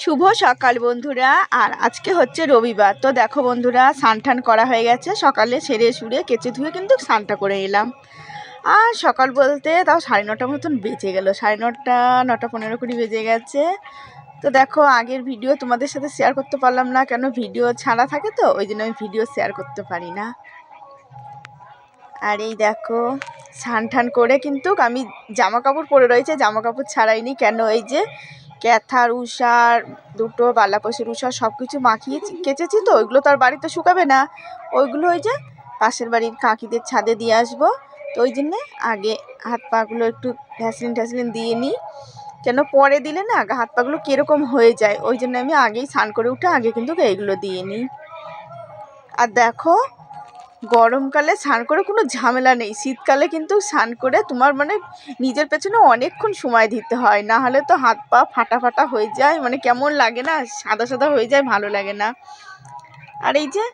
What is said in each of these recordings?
শুভ সকাল বন্ধুরা, আর আজকে হচ্ছে রবিবার। তো দেখো বন্ধুরা স্নান করা হয়ে গেছে। সকালে সেরে সুরে কেচে ধুয়ে কিন্তু স্নানটা করে এলাম। আর সকাল বলতে তাও সাড়ে নটা মতন বেজে গেল। সাড়ে নটা নটা পনেরো কুড়ি বেজে গেছে। তো দেখো, আগের ভিডিও তোমাদের সাথে শেয়ার করতে পারলাম না। কেন ভিডিও ছাড়া থাকে তো, ওই জন্য আমি ভিডিও শেয়ার করতে পারি না। আর এই দেখো স্নান করে কিন্তু আমি জামা কাপড় পরে রয়েছে। জামা কাপড় ছাড়াইনি। কেন? এই যে ক্যাথার উষার দুটো বালাপোষের উষার সব কিছু মাখিয়ে কেচেছি তো, ওইগুলো তো আর বাড়িতে শুকাবে না। ওইগুলো ওই যে পাশের বাড়ির কাকিদের ছাদে দিয়ে আসব। তো ওই জন্যে আগে হাত পাগুলো একটু ভ্যাসলিন ট্যাসলিন দিয়ে নিই। কেন পরে দিলে না হাত পাগুলো কীরকম হয়ে যায়। ওই জন্য আমি আগেই স্নান করে উঠে আগে কিন্তু এইগুলো দিয়ে নিই। আর দেখো গরমকালে স্নান করে কোনো ঝামেলা নেই। শীতকালে কিন্তু স্নান করে তোমার মানে নিজের পেছনে অনেকক্ষণ সময় দিতে হয়। না হলে তো হাত পা ফাটা ফাটা হয়ে যায়। মানে কেমন লাগে না? সাদা সাদা হয়ে যায়, ভালো লাগে না। আর এই যে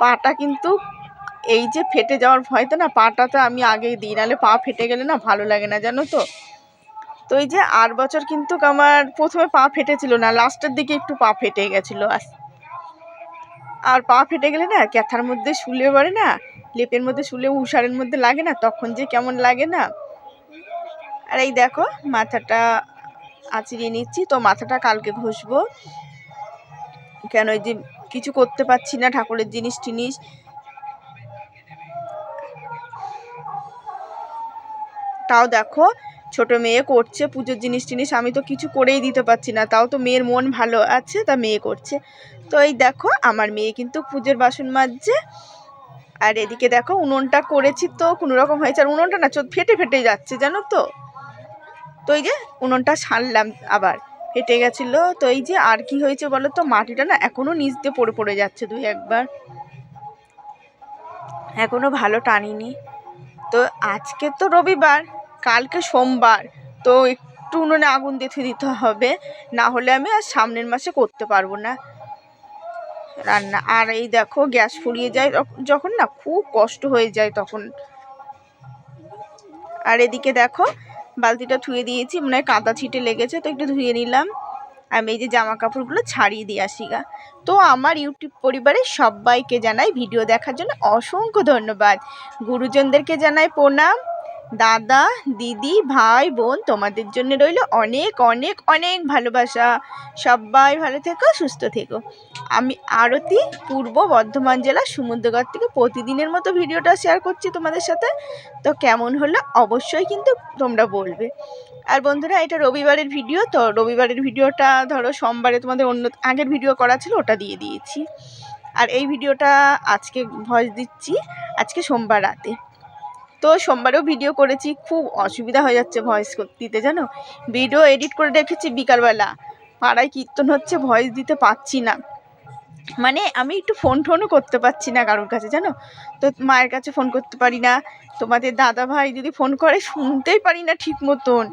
পাটা কিন্তু, এই যে ফেটে যাওয়ার ভয়তে না পাটা তো আমি আগেই দিই। নাহলে পা ফেটে গেলে না ভালো লাগে না, জানো তো? তো এই যে আট বছর কিন্তু আমার প্রথমে পা ফেটেছিল না, লাস্টের দিকে একটু পা ফেটে গেছিল। আর পা ফেটে গেলে না, ক্যাথার মধ্যে শুলে পড়ে না, লেপের মধ্যে শুলে উষারের মধ্যে লাগে না, তখন যে কেমন লাগে না। আর এই দেখো, মাথাটা আঁচড়িয়ে নিচ্ছি, তো মাথাটা কালকে ঘষবো। কেন এই যে কিছু করতে পারছি না, ঠাকুরের জিনিস টিনিস। তাও দেখো, ছোট মেয়ে করছে পুজোর জিনিস টিনিস, আমি তো কিছু করেই দিতে পারছি না, তাও তো মেয়ের মন ভালো আছে, তা মেয়ে করছে। তো এই দেখো, আমার মেয়ে কিন্তু পুজোর বাসন মাজছে। আর এদিকে দেখো, উনুনটা করেছি তো, কোনো রকম হয়েছে। আর উনুনটা না, চোখ ফেটে ফেটে যাচ্ছে, জানো তো? তো এই যে, উনুনটা সারলাম আবার। ফেটে গেছিল। তো এই যে, আর কি হয়েছে বলো তো? মাটিটা না এখনও নিচ দিয়ে পড়ে পড়ে যাচ্ছে দুই একবার। এখনও ভালো টানিনি। তো আজকে তো রবিবার, কালকে সোমবার। তো একটু উনুনে আগুন দেখে দিতে হবে। না হলে আমি আর সামনের মাসে করতে পারব না। রান্না। আর এই দেখো, গ্যাস ফুরিয়ে যায় যখন না খুব কষ্ট হয়ে যায় তখন। আর এদিকে দেখো, বালতিটা ধুয়ে দিয়েছি, মনে হয় কাদা ছিটে লেগেছে, তো একটু ধুয়ে নিলাম। আমি এই যে জামা কাপড়গুলো ছাড়িয়ে দিয়ে আসি গা। তো আমার ইউটিউব পরিবারের সবাইকে জানাই, ভিডিও দেখার জন্য অসংখ্য ধন্যবাদ। গুরুজনদেরকে জানাই প্রণাম। দাদা, দিদি, ভাই, বোন তোমাদের জন্য রইল অনেক অনেক অনেক ভালোবাসা। সবাই ভালো থেকো, সুস্থ থেকো। আমি আরতি, পূর্ব বর্ধমান জেলা সমুদ্রগড় থেকে প্রতিদিনের মতো ভিডিওটা শেয়ার করছি তোমাদের সাথে। তো কেমন হলো? অবশ্যই কিন্তু তোমরা বলবে। আর বন্ধুরা, এটা রবিবারের ভিডিও, তো রবিবারের ভিডিওটা ধরো সোমবারে তোমাদের অন্য, আগের ভিডিও করা ছিল, ওটা দিয়ে দিয়েছি। আর এই ভিডিওটা আজকে ভয়েস দিচ্ছি, আজকে সোমবার রাতে। তো সোমবারেও ভিডিও করেছি, খুব অসুবিধা হয়ে যাচ্ছে ভয়েস দিতে, জানো? ভিডিও এডিট করে রেখেছি বিকালবেলা। পাড়ায় কীর্তন হচ্ছে ভয়েস দিতে পারছি না। মানে আমি একটু ফোন টোনও করতে পারছি না কারোর কাছে, জানো? তো মায়ের কাছে ফোন করতে পারি না। তোমাদের দাদা ভাই যদি ফোন করে, শুনতেই পারি না ঠিক মতন।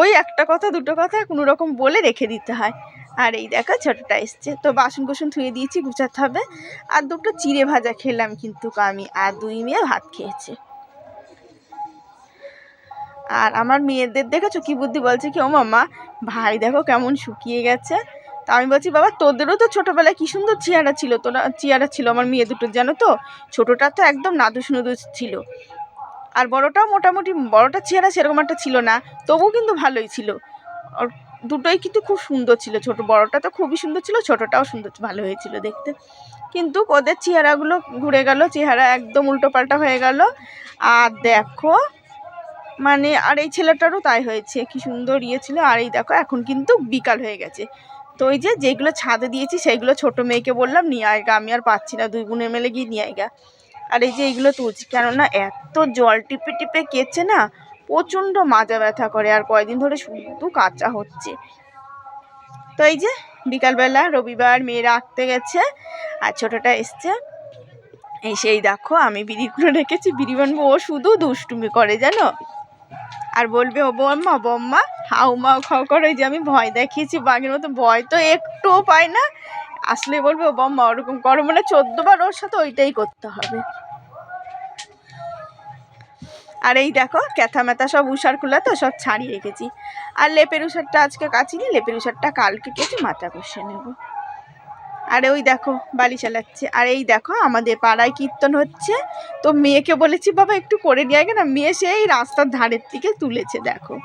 ওই একটা কথা, দুটো কথা কোনো রকম বলে রেখে দিতে হয়। আর এই দেখা, ছোটোটা এসছে। তো বাসন কুসন ধুয়ে দিয়েছি, গুছাতে হবে। আর দুটো চিড়ে ভাজা খেলাম কিন্তু আমি আর দুই মেয়ে ভাত খেয়েছে। আর আমার মেয়েদের দেখেছ কি বুদ্ধি বলছে কি, ও মামা ভাই দেখো কেমন শুকিয়ে গেছে। তা আমি বলছি, বাবা, তোদেরও তো ছোটোবেলায় কী সুন্দর চেয়ারা ছিল, তোরা চেয়ারা ছিল আমার মেয়ে দুটোর, জানো তো? ছোটোটা তো একদম নাদুস নুদুস ছিল। আর বড়টাও মোটামুটি বড়টা চেহারা সেরকম একটা ছিল না, তবুও কিন্তু ভালোই ছিল। আর দুটোই কিন্তু খুব সুন্দর ছিল, ছোট, বড়টা তো খুবই সুন্দর ছিল, ছোটোটাও সুন্দর, ভালো হয়েছিল দেখতে। কিন্তু ওদের চেহারাগুলো ঘুরে গেল, চেহারা একদম উল্টো পাল্টা হয়ে গেল। আর দেখো মানে আর এই ছেলেটারও তাই হয়েছে। কি সুন্দর ইয়ে ছিল। আর এই দেখো, এখন কিন্তু বিকাল হয়ে গেছে। তো ওই যে, যেগুলো ছাদে দিয়েছি সেইগুলো ছোট মেয়েকে বললাম, নিয়ে আয়গা আমি আর পাচ্ছি না। দুই গুণে মেলে গিয়ে নিয়ে আয়গা আর এই যে, এইগুলো তুলছি। কেননা, এত জল টিপে টিপে কেচে না, প্রচণ্ড মাজা ব্যথা করে। আর কয়দিন ধরে শুধু কাঁচা হচ্ছে। তো এই যে, বিকালবেলা রবিবার মেয়েরা আঁকতে গেছে, আর ছোটোটা এসছে। এই সেই দেখো, আমি বিড়িগুলো রেখেছি। বিড়ি বানবো ও শুধু দুষ্টুমি করে, জানো? আর বলবে, ও বম্মা বম্মা, হাউ মাউ খাও করে যে আমি ভয় দেখিয়েছি বাঘের মতো, ভয় তো একটুও পায় না। আসলে বলবে, ও বম্মা, ওরকম করো। মানে চোদ্দবার ওর সাথে ওইটাই করতে হবে। আর এই দেখো, ক্যাথা ম্যাথা সব উষারগুলো তো, সব ছাড়িয়ে রেখেছি আর লেপের উষারটা আজকে কাচিনি লেপের উষারটা কালকে কেটে মাথা কষে নেব। আর ওই দেখো, বালি চালাচ্ছে। আর এই দেখো, আমাদের পাড়ায় কীর্তন হচ্ছে। তো মেয়েকে বলেছি, বাবা, একটু করে নিয়ে না মেয়ে সেই রাস্তার ধারের থেকে তুলেছে, দেখো।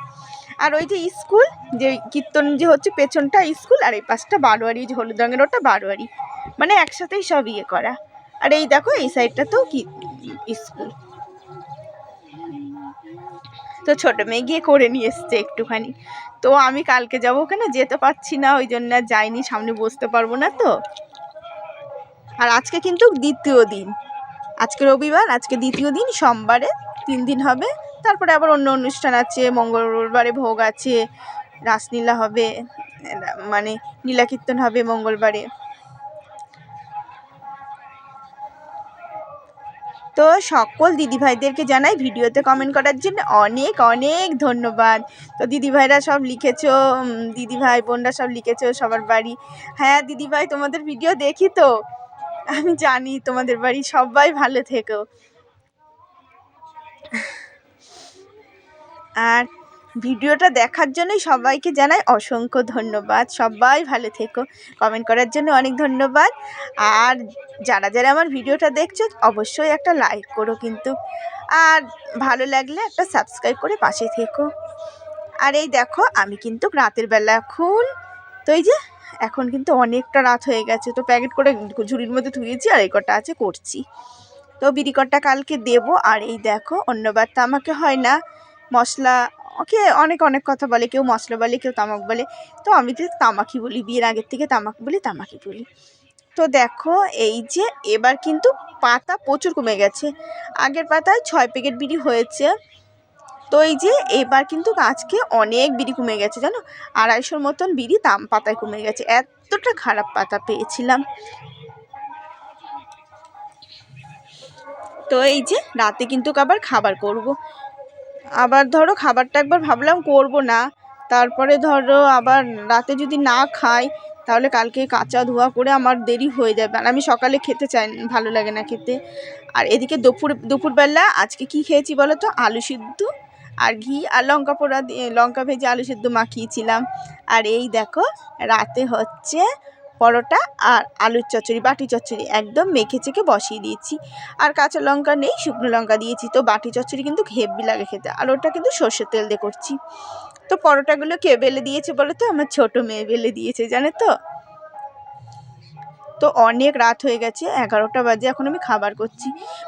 আর ওই যে স্কুল, যে কীর্তন যে হচ্ছে পেছনটা স্কুল, আর এই পাশটা বারোয়ারি, যে হলুদ রঙের ওটা বারোয়ারি। মানে একসাথেই সব ইয়ে করা। আর এই দেখো, এই সাইডটা তো কি, স্কুল। তো ছোটো মেয়ে গিয়ে করে নিয়ে এসছে একটুখানি। তো আমি কালকে যাব ওখানে, যেতে পারছি না, ওই জন্য যাইনি, সামনে বসতে পারব না তো। আর আজকে কিন্তু দ্বিতীয় দিন। আজকে রবিবার, আজকে দ্বিতীয় দিন, সোমবারে তিন দিন হবে। তারপরে আবার অন্য অনুষ্ঠান আছে মঙ্গলবারে ভোগ আছে, রাসলীলা হবে মানে নীলা কীর্তন হবে মঙ্গলবারে। তো সকল দিদিভাইদেরকে জানাই ভিডিওতে কমেন্ট করার জন্য অনেক অনেক ধন্যবাদ। তো দিদিভাইরা সব লিখেছো দিদিভাই, বোনরা সব লিখেছো সবার বাড়ি। হ্যাঁ দিদিভাই, তোমাদের ভিডিও দেখি তো? আমি জানি তোমাদের বাড়ি সবাই ভালো থেকো। আর ভিডিওটা দেখার জন্যই সবাইকে জানাই অসংখ্য ধন্যবাদ। সবাই ভালো থেকো। কমেন্ট করার জন্য অনেক ধন্যবাদ। আর যারা যারা আমার ভিডিওটা দেখছ, অবশ্যই একটা লাইক করো কিন্তু। আর ভালো লাগলে একটা সাবস্ক্রাইব করে পাশে থেকো। আর এই দেখো, আমি কিন্তু রাতের বেলা এখন, তো এই যে, এখন কিন্তু অনেকটা রাত হয়ে গেছে, তো প্যাকেট করে ঝুড়ির মধ্যে ধুয়েছি আর এই কটা আছে করছি। তো বিড়িকটটা কালকে দেবো। আর এই দেখো অন্যবার তো আমাকে হয় না, মশলা ওকে অনেক অনেক কথা বলে, কেউ মশলা বলে, কেউ তামাক বলে। তো আমি তো তামাকি বলি, বিয়ের আগের থেকে তামাক বলি তামাকি বলি। তো দেখো, এই যে এবার কিন্তু পাতা প্রচুর কমে গেছে। আগের পাতায় ছয় প্যাকেট বিড়ি হয়েছে। তো এই যে এবার কিন্তু আজকে অনেক বিড়ি কমে গেছে, জানো? আড়াইশোর মতন বিড়ি তাম পাতায় কমে গেছে। এতটা খারাপ পাতা পেয়েছিলাম। তো এই যে রাতে কিন্তু আবার খাবার করব। আবার ধরো খাবারটা একবার ভাবলাম করব না। তারপরে ধরো আবার রাতে যদি না খাই, তাহলে কালকে কাঁচা ধোয়া করে আমার দেরি হয়ে যাবে। আর আমি সকালে খেতে চাই ভালো লাগে না খেতে। আর এদিকে দুপুর, দুপুরবেলা আজকে কি খেয়েছি বলো তো? আলু সিদ্ধ আর ঘি আর লঙ্কা পোড়া দিয়ে লঙ্কা ভেজে আলু সিদ্ধ মাখিয়েছিলাম। আর এই দেখো, রাতে হচ্ছে পরোটা আর আলুর চচ্চড়ি, বাটি চচ্চড়ি একদম মেখে চেখে বসিয়ে দিয়েছি। আর কাঁচা লঙ্কা নেই, শুকনো লঙ্কা দিয়েছি। তো বাটি চচ্চড়ি কিন্তু হেব্বি লাগে খেতে। আর ওটা কিন্তু সর্ষের তেল দিয়ে করছি। তো পরোটাগুলো কে বেলে দিয়েছে বলো তো? আমার ছোট মেয়ে বেলে দিয়েছে, জানে তো? তো অনেক রাত হয়ে গেছে, এগারোটা বাজে, এখন আমি খাবার করছি।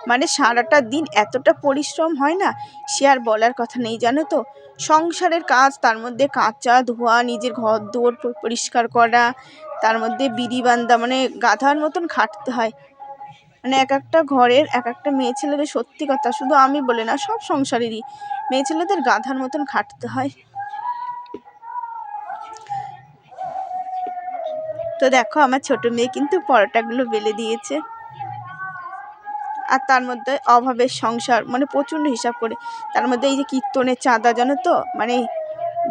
মানে সারাটা দিন এতটা পরিশ্রম হয় না, সে আর বলার কথা নেই, জানো তো? সংসারের কাজ, তার মধ্যে কাঁচা ধোয়া, নিজের ঘর দুয়ার পরিষ্কার করা তার মধ্যে বিড়ি বান্দা মানে গাধার মতন খাটতে হয়। মানে এক একটা ঘরের এক একটা মেয়ে ছেলেদের সত্যি কথা, শুধু আমি বলে না, সব সংসারেরই মেয়ে ছেলেদের গাধার মতন খাটতে হয়। তো দেখো, আমার ছোট মেয়ে কিন্তু পরোটাগুলো বেলে দিয়েছে। আর তার মধ্যে অভাবের সংসার মানে প্রচণ্ড হিসাব করে। তার মধ্যে এই যে কীর্তনের চাঁদা, জানো তো? মানে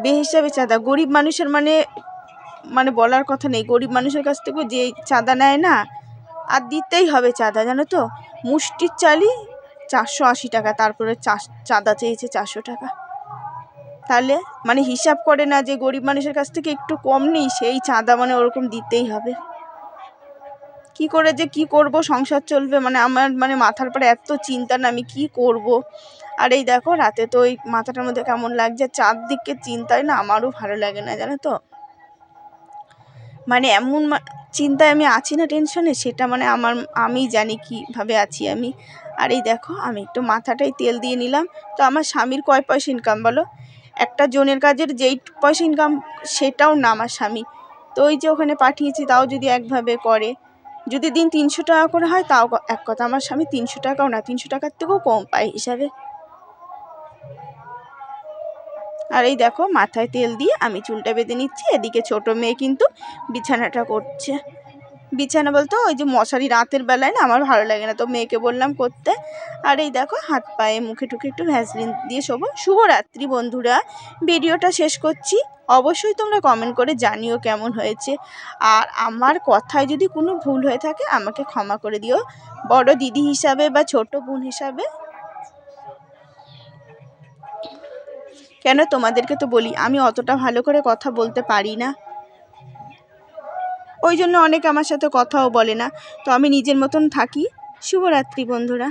বেহিসাবে চাঁদা। গরিব মানুষের মানে মানে বলার কথা নেই। গরিব মানুষের কাছ থেকেও যে চাঁদা নেয় না, আর দিতেই হবে চাঁদা, জানো তো? মুষ্টির চালই চারশো আশি টাকা, তারপরে চাঁদা চেয়েছে চারশো টাকা। তাহলে মানে হিসাব করে না যে গরিব মানুষের কাছ থেকে একটু কম নেই, সেই চাঁদা মানে ওরকম দিতেই হবে। কি করে যে কি করব, সংসার চলবে মানে আমার মানে মাথার পরে এত চিন্তা না, আমি কি করব? আর এই দেখো, রাতে তো ওই মাথাটার মধ্যে কেমন লাগছে, চারদিকে চিন্তায় না, আমারও ভালো লাগে না, জানো তো? মানে এমন চিন্তায় আমি আছি না, টেনশনে, সেটা মানে আমার, আমিই জানি কীভাবে আছি আমি। আর এই দেখো, আমি একটু মাথাটায় তেল দিয়ে নিলাম। তো আমার স্বামীর কয় পয়সা ইনকাম বলো? একটা জনের কাজের যেই পয়সা ইনকাম সেটাও না আমার স্বামী। তো ওই যে ওখানে পাঠিয়েছি, তাও যদি একভাবে করে। যদি দিন তিনশো টাকা করে হয়, তাও এক কথা, আমার স্বামী তিনশো টাকাও না, তিনশো টাকার থেকেও কম পায় হিসাবে। আর এই দেখো, মাথায় তেল দিয়ে আমি চুলটা বেঁধে নিচ্ছি, এদিকে ছোট মেয়ে কিন্তু বিছানাটা করছে। বিছানা বলতো ওই যে মশারি রাতের বেলায় না আমার ভালো লাগে না, তো মেয়েকে বললাম করতে। আর এই দেখো, হাত পায়ে মুখে টুকে একটু ভ্যাসলিন দিয়ে শোবো। শুভরাত্রি বন্ধুরা, ভিডিওটা শেষ করছি। অবশ্যই তোমরা কমেন্ট করে জানিও কেমন হয়েছে। আর আমার কথায় যদি কোনো ভুল হয়ে থাকে, আমাকে ক্ষমা করে দিও। বড় দিদি হিসাবে বা ছোট বোন হিসাবে কেন তোমাদেরকে তো বলি, আমি অতটা ভালো করে কথা বলতে পারি না। ওই জন্য অনেক আমার সাথে কথাও বলে না। তো আমি নিজের মতন থাকি। শুভরাত্রি বন্ধুরা।